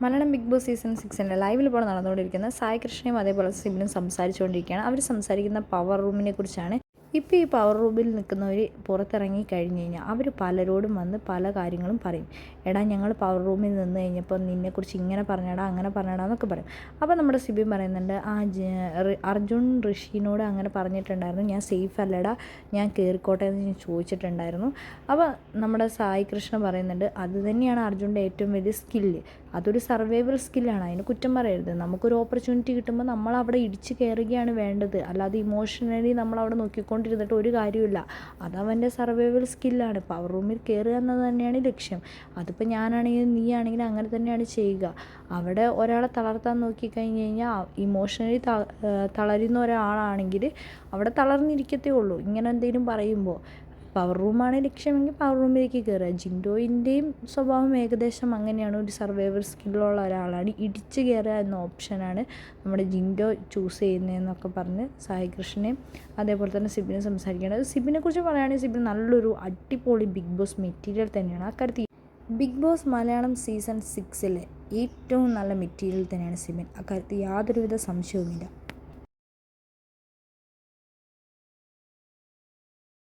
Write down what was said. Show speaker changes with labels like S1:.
S1: Malayalam Bigg Boss season സിക്സിന്റെ ലൈവിൽ ഇപ്പോൾ നടന്നുകൊണ്ടിരിക്കുന്ന സായി കൃഷ്ണയും അതേപോലെ സിബിനും സംസാരിച്ചുകൊണ്ടിരിക്കുകയാണ്. അവർ സംസാരിക്കുന്ന പവർ റൂമിനെ കുറിച്ചാണ് ഇപ്പോൾ ഈ പവർ റൂമിൽ നിൽക്കുന്നവർ പുറത്തിറങ്ങി കഴിഞ്ഞ് കഴിഞ്ഞാൽ അവർ പലരോടും വന്ന് പല കാര്യങ്ങളും പറയും. എടാ ഞങ്ങൾ പവർ റൂമിൽ നിന്ന് കഴിഞ്ഞപ്പോൾ നിന്നെക്കുറിച്ച് ഇങ്ങനെ പറഞ്ഞടാ അങ്ങനെ പറഞ്ഞടാ എന്നൊക്കെ പറയും. അപ്പോൾ നമ്മുടെ സിബി പറയുന്നുണ്ട് ആ അർജുൻ ഋഷിനോട് അങ്ങനെ പറഞ്ഞിട്ടുണ്ടായിരുന്നു. ഞാൻ സേഫ് അല്ലടാ ഞാൻ കയറിക്കോട്ടെ എന്ന് ഞാൻ ചോദിച്ചിട്ടുണ്ടായിരുന്നു. അപ്പോൾ നമ്മുടെ സായി കൃഷ്ണ പറയുന്നുണ്ട് അത് തന്നെയാണ് അർജുന്റെ ഏറ്റവും വലിയ സ്കില്ല് അതൊരു സർവൈവൽ സ്കില്ലാണ് അതിന് കുറ്റം പറയരുത്. നമുക്കൊരു ഓപ്പർച്യൂണിറ്റി കിട്ടുമ്പോൾ നമ്മൾ അവിടെ ഇടിച്ച് കയറുകയാണ് വേണ്ടത്. അല്ലാതെ ഇമോഷണലി നമ്മൾ അവിടെ നോക്കിക്കൊണ്ടിരുന്നിട്ട് ഒരു കാര്യമില്ല അതവന്റെ സർവൈവൽ സ്കില്ലാണ് പവർ റൂമിൽ കയറുക എന്നത് തന്നെയാണ് ലക്ഷ്യം. അതിപ്പോൾ ഞാനാണെങ്കിലും നീ ആണെങ്കിലും അങ്ങനെ തന്നെയാണ് ചെയ്യുക. അവിടെ ഒരാളെ തളർത്താൻ നോക്കിക്കഴിഞ്ഞ് കഴിഞ്ഞാൽ ഇമോഷണലി തളരുന്ന ഒരാളാണെങ്കിൽ അവിടെ തളർന്നിരിക്കത്തേ ഉള്ളൂ. ഇങ്ങനെ എന്തെങ്കിലും പറയുമ്പോൾ പവർ റൂമാണ് ലക്ഷ്യമെങ്കിൽ പവർ റൂമിലേക്ക് കയറുക ജിൻഡോയിന്റെയും സ്വഭാവം ഏകദേശം അങ്ങനെയാണ്. ഒരു സർവൈവർ സ്കില്ലുള്ള ഒരാളാണ്. ഇടിച്ച് കയറുക എന്ന ഓപ്ഷനാണ് നമ്മുടെ ജിൻഡോ ചൂസ് ചെയ്യുന്നതെന്നൊക്കെ പറഞ്ഞ് സായി കൃഷ്ണനെയും അതേപോലെ തന്നെ സിബിനെ സംസാരിക്കുകയാണ്. സിബിനെ കുറിച്ച് പറയുകയാണെങ്കിൽ സിബിൻ നല്ലൊരു അടിപൊളി ബിഗ് ബോസ് മെറ്റീരിയൽ തന്നെയാണ്. ആ കാര്യത്തിൽ ബിഗ് ബോസ് മലയാളം സീസൺ സിക്സിലെ ഏറ്റവും നല്ല മെറ്റീരിയൽ തന്നെയാണ് സിബിൻ. അക്കാര്യത്തിൽ യാതൊരുവിധ സംശയവുമില്ല.